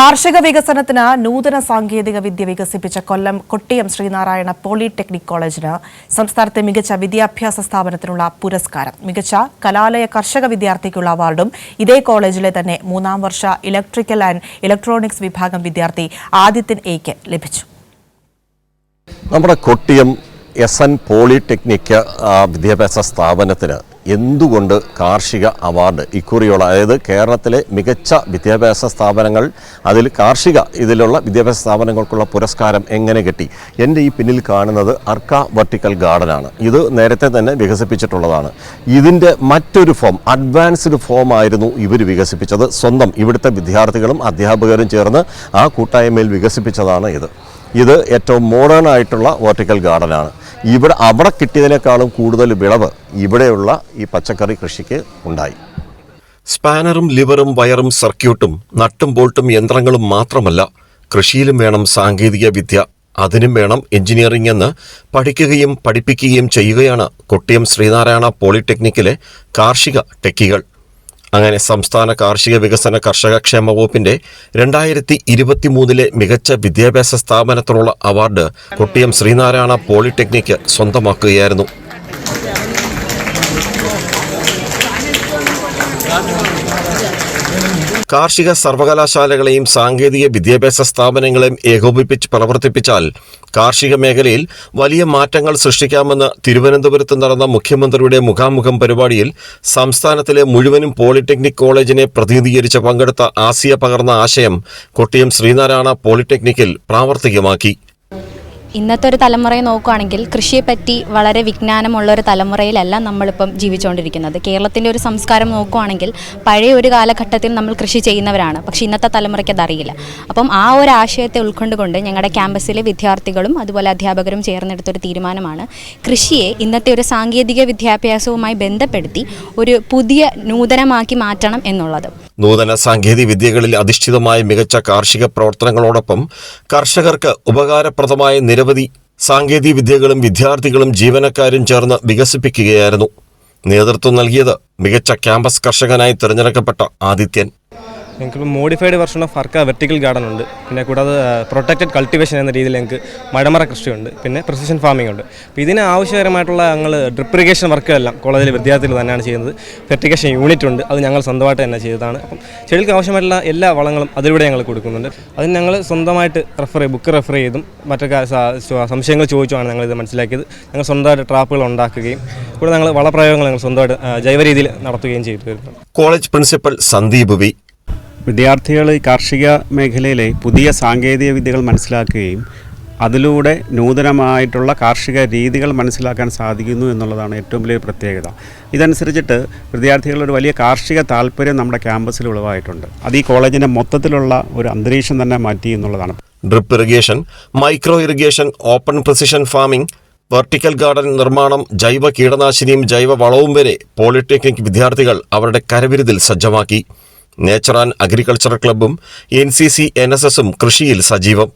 കാർഷിക വികസനത്തിന് നൂതന സാങ്കേതിക വിദ്യ വികസിപ്പിച്ച കൊല്ലം കൊട്ടിയം ശ്രീനാരായണ പോളിടെക്നിക് കോളേജിന് സംസ്ഥാനത്തെ മികച്ച വിദ്യാഭ്യാസ സ്ഥാപനത്തിനുള്ള പുരസ്കാരം. മികച്ച കലാലയ കർഷക വിദ്യാർത്ഥിക്കുള്ള അവാർഡും ഇതേ കോളേജിലെ തന്നെ മൂന്നാം വർഷ ഇലക്ട്രിക്കൽ ആൻഡ് ഇലക്ട്രോണിക്സ് വിഭാഗം വിദ്യാർത്ഥി ആദിത്യൻ എയ്ക്ക് ലഭിച്ചു. നമ്മുടെ കൊട്ടിയം എസ് എൻ പോളിടെക്നിക് വിദ്യാഭ്യാസ സ്ഥാപനത്തിന് എന്തുകൊണ്ട് കാർഷിക അവാർഡ് ഇക്കുറിയുള്ള അതായത് കേരളത്തിലെ മികച്ച വിദ്യാഭ്യാസ സ്ഥാപനങ്ങൾ അതിൽ കാർഷിക ഇതിലുള്ള വിദ്യാഭ്യാസ സ്ഥാപനങ്ങൾക്കുള്ള പുരസ്കാരം എങ്ങനെ കിട്ടി? എന്റെ ഈ പിന്നിൽ കാണുന്നത് അർക്ക വെർട്ടിക്കൽ ഗാർഡനാണ്. ഇത് നേരത്തെ തന്നെ വികസിപ്പിച്ചിട്ടുള്ളതാണ്. ഇതിന്റെ മറ്റൊരു ഫോം അഡ്വാൻസ്ഡ് ഫോം ആയിരുന്നു ഇവർ വികസിപ്പിച്ചത്. സ്വന്തം ഇവിടുത്തെ വിദ്യാർത്ഥികളും അധ്യാപകരും ചേർന്ന് ആ കൂട്ടായ്മയിൽ വികസിപ്പിച്ചതാണ് ഇത്. ഇത് ഏറ്റവും മോഡേൺ ആയിട്ടുള്ള വെർട്ടിക്കൽ ഗാർഡനാണ്. ഇവിടെ അവിടെ കിട്ടിയതിനേക്കാളും കൂടുതൽ വിളവ് ഇവിടെയുള്ള ഈ പച്ചക്കറി കൃഷിക്ക് ഉണ്ടായി. സ്പാനറും ലിവറും വയറും സർക്യൂട്ടും നട്ടും ബോൾട്ടും യന്ത്രങ്ങളും മാത്രമല്ല കൃഷിയിലും വേണം സാങ്കേതിക വിദ്യ. അതിനും വേണം എഞ്ചിനീയറിംഗ് എന്ന് പഠിക്കുകയും പഠിപ്പിക്കുകയും ചെയ്യുകയാണ് കൊട്ടിയം ശ്രീനാരായണ പോളിടെക്നിക്കിലെ കാർഷിക ടെക്കികൾ. അങ്ങനെ സംസ്ഥാന കാർഷിക വികസന കർഷക ക്ഷേമ വകുപ്പിന്റെ രണ്ടായിരത്തി ഇരുപത്തിമൂന്നിലെ മികച്ച വിദ്യാഭ്യാസ സ്ഥാപനത്തിനുള്ള അവാർഡ് കൊട്ടിയം ശ്രീനാരായണ പോളിടെക്നിക് സ്വന്തമാക്കുകയായിരുന്നു. കാർഷിക സർവകലാശാലകളെയും സാങ്കേതിക വിദ്യാഭ്യാസ സ്ഥാപനങ്ങളെയും ഏകോപിപ്പിച്ച് പ്രവർത്തിപ്പിച്ചാൽ കാർഷിക മേഖലയിൽ വലിയ മാറ്റങ്ങൾ സൃഷ്ടിക്കാമെന്ന് തിരുവനന്തപുരത്ത് നടന്ന മുഖ്യമന്ത്രിയുടെ മുഖാമുഖം പരിപാടിയിൽ സംസ്ഥാനത്തിലെ മുഴുവനും പോളിടെക്നിക് കോളേജിനെ പ്രതിനിധീകരിച്ച് പങ്കെടുത്ത ആസിയ പകർന്ന ആശയം കൊട്ടിയം ശ്രീനാരായണ പോളിടെക്നിക്കിൽ പ്രാവർത്തികമാക്കി. ഇന്നത്തെ ഒരു തലമുറയെ നോക്കുകയാണെങ്കിൽ കൃഷിയെപ്പറ്റി വളരെ വിജ്ഞാനമുള്ള ഒരു തലമുറയിലല്ല നമ്മളിപ്പം ജീവിച്ചുകൊണ്ടിരിക്കുന്നത്. കേരളത്തിന്റെ ഒരു സംസ്കാരം നോക്കുകയാണെങ്കിൽ പഴയ ഒരു കാലഘട്ടത്തിൽ നമ്മൾ കൃഷി ചെയ്യുന്നവരാണ്. പക്ഷേ ഇന്നത്തെ തലമുറയ്ക്ക് അതറിയില്ല. അപ്പം ആ ഒരു ആശയത്തെ ഉൾക്കൊണ്ടുകൊണ്ട് ഞങ്ങളുടെ ക്യാമ്പസിലെ വിദ്യാർത്ഥികളും അതുപോലെ അധ്യാപകരും ചേർന്നെടുത്തൊരു തീരുമാനമാണ് കൃഷിയെ ഇന്നത്തെ ഒരു സാങ്കേതിക വിദ്യാഭ്യാസവുമായി ബന്ധപ്പെടുത്തി ഒരു പുതിയ നൂതനമാക്കി മാറ്റണം എന്നുള്ളത്. നൂതന സാങ്കേതിക വിദ്യകളിൽ അധിഷ്ഠിതമായ മികച്ച കാർഷിക പ്രവർത്തനങ്ങളോടൊപ്പം കർഷകർക്ക് ഉപകാരപ്രദമായ നിരവധി സാങ്കേതിക വിദ്യകളും വിദ്യാർത്ഥികളും ജീവനക്കാരും ചേർന്ന് വികസിപ്പിക്കുകയായിരുന്നു. നേതൃത്വം നൽകിയത് മികച്ച ക്യാമ്പസ് കർഷകനായി തിരഞ്ഞെടുക്കപ്പെട്ട ആദിത്യൻ. ഞങ്ങൾക്ക് മോഡിഫൈഡ് വെർഷൻ ഓഫ് ഫർക്ക വെർട്ടിക്കൽ ഗാർഡൻ ഉണ്ട്. പിന്നെ കൂടാതെ പ്രൊട്ടക്റ്റഡ് കൾട്ടിവേഷൻ എന്ന രീതിയിൽ ഞങ്ങൾക്ക് മഴമറ കൃഷിയുണ്ട്. പിന്നെ പ്രിസിഷൻ ഫാമിംഗ് ഉണ്ട്. അപ്പോൾ ഇതിന് ആവശ്യകരമായിട്ടുള്ള ഞങ്ങൾ ഡ്രിപ്പ് ഇറിഗേഷൻ വർക്കുകളെല്ലാം കോളേജിലെ വിദ്യാർത്ഥികൾ തന്നെയാണ് ചെയ്യുന്നത്. ഫെർട്ടിഗേഷൻ യൂണിറ്റ് ഉണ്ട്. അത് ഞങ്ങൾ സ്വന്തമായിട്ട് തന്നെ ചെയ്തതാണ്. അപ്പം ചെടികൾക്ക് ആവശ്യമായിട്ടുള്ള എല്ലാ വളങ്ങളും അതിലൂടെ ഞങ്ങൾ കൊടുക്കുന്നുണ്ട്. അതിന് ഞങ്ങൾ സ്വന്തമായിട്ട് റെഫർ ബുക്ക് റെഫർ ചെയ്തും മറ്റു കാ- സ- സ- സംശയങ്ങൾ ചോദിച്ചുമാണ് ഞങ്ങൾ ഇത് മനസ്സിലാക്കിയത്. ഞങ്ങൾ സ്വന്തമായിട്ട് ട്രാപ്പുകൾ ഉണ്ടാക്കുകയും കൂടെ ഞങ്ങൾ വളപ്രയോഗങ്ങൾ ഞങ്ങൾ സ്വന്തമായിട്ട് ജൈവ രീതിയിൽ നടത്തുകയും ചെയ്തു കോളേജ് പ്രിൻസിപ്പൽ സന്ദീപ് വി വിദ്യാർത്ഥികൾ കാർഷിക മേഖലയിലെ പുതിയ സാങ്കേതിക വിദ്യകൾ മനസ്സിലാക്കുകയും അതിലൂടെ നൂതനമായിട്ടുള്ള കാർഷിക രീതികൾ മനസ്സിലാക്കാൻ സാധിക്കുന്നു എന്നുള്ളതാണ് ഏറ്റവും വലിയ പ്രത്യേകത. ഇതനുസരിച്ചിട്ട് വിദ്യാർത്ഥികളുടെ ഒരു വലിയ കാർഷിക താല്പര്യം നമ്മുടെ ക്യാമ്പസിൽ ഉളവായിട്ടുണ്ട്. അത് ഈ കോളേജിന്റെ മൊത്തത്തിലുള്ള ഒരു അന്തരീക്ഷം തന്നെ മാറ്റി എന്നുള്ളതാണ്. Drip irrigation micro irrigation open precision farming vertical garden നിർമ്മാണം ജൈവ കീടനാശിനിയും ജൈവ വളവും വരെ പോളിടെക്നിക് വിദ്യാർത്ഥികൾ അവരുടെ കരവിരുതിൽ സജ്ജമാക്കി. Nature and agriculture ക്ലബ്ബും N C C N S എസും കൃഷിയിൽ സജീവം.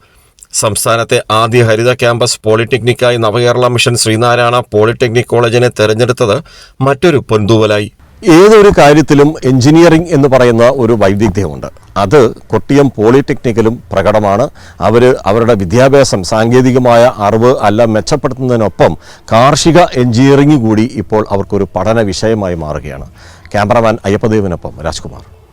സംസ്ഥാനത്തെ ആദ്യ ഹരിത ക്യാമ്പസ് പോളിടെക്നിക്കായി നവകേരള മിഷൻ ശ്രീനാരായണ പോളിടെക്നിക് കോളേജിനെ തെരഞ്ഞെടുത്തത് മറ്റൊരു പൊന്തൂവലായി. ഏതൊരു കാര്യത്തിലും എഞ്ചിനീയറിംഗ് എന്ന് പറയുന്ന ഒരു വൈദഗ്ധ്യമുണ്ട് അത് കൊട്ടിയം പോളിടെക്നിക്കലും പ്രകടമാണ്. അവർ അവരുടെ വിദ്യാഭ്യാസം സാങ്കേതികമായ അറിവ് അല്ല മെച്ചപ്പെടുത്തുന്നതിനൊപ്പം കാർഷിക എഞ്ചിനീയറിംഗ് കൂടി ഇപ്പോൾ അവർക്കൊരു പഠന വിഷയമായി മാറുകയാണ്. ക്യാമറമാൻ അയ്യപ്പദേവിനൊപ്പം രാജ്കുമാർ.